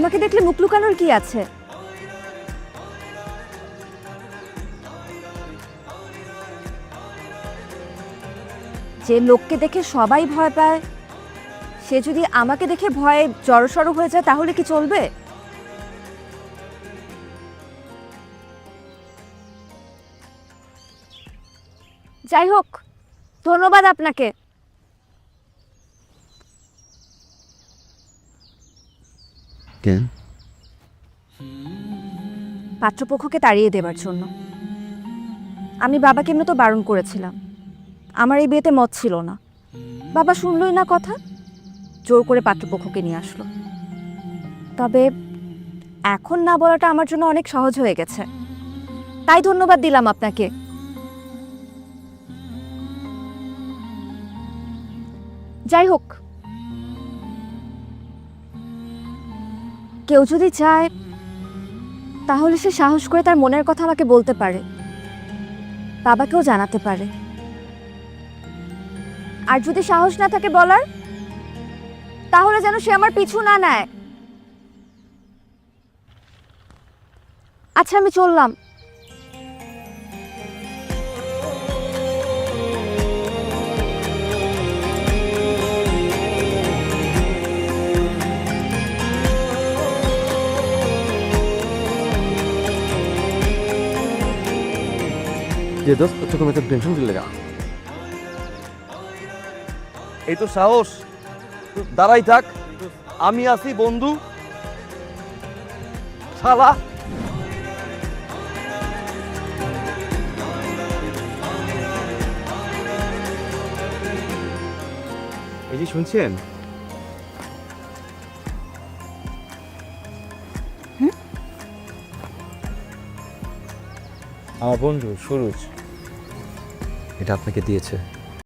আমাকে দেখলে মুখ লুকানোর কি আছে? যে লোককে দেখে সবাই ভয় পায়, সে যদি আমাকে দেখে ভয়ে জড়সড় হয়ে যায়, তাহলে কি চলবে? যাই হোক, ধন্যবাদ আপনাকে। কেন পাত্রপক্ষকে তাড়িয়ে দেবার জন্য। আমি বাবাকে এমনি তো বারণ করেছিলাম। আমার এই বিয়েতে মত ছিল না। বাবা শুনলই না কথা। জোর করে পাত্রপক্ষকে নিয়ে আসলো। তবে এখন না বলাটা আমার জন্য অনেক সহজ হয়ে গেছে। তাই ধন্যবাদ দিলাম আপনাকে। যাই হোক কেউ যদি চায়, তাহলে সে সাহস করে তার মনের কথা আমাকে বলতে পারে। বাবাকেও জানাতে পারে। আর যদি সাহস না থাকে বলার, তাহলে যেন সে আমার পিছু না নেয়। আচ্ছা আমি চললাম। যে দোস্ত তোকে মেয়েতে টেনশন দিলে গা এই তো সাহস। দাঁড়াই থাক। আমি আছি বন্ধু। শালা। এই যে শুনছেন? আমার বন্ধু সুরজ। এটা আপনাকে দিয়েছে।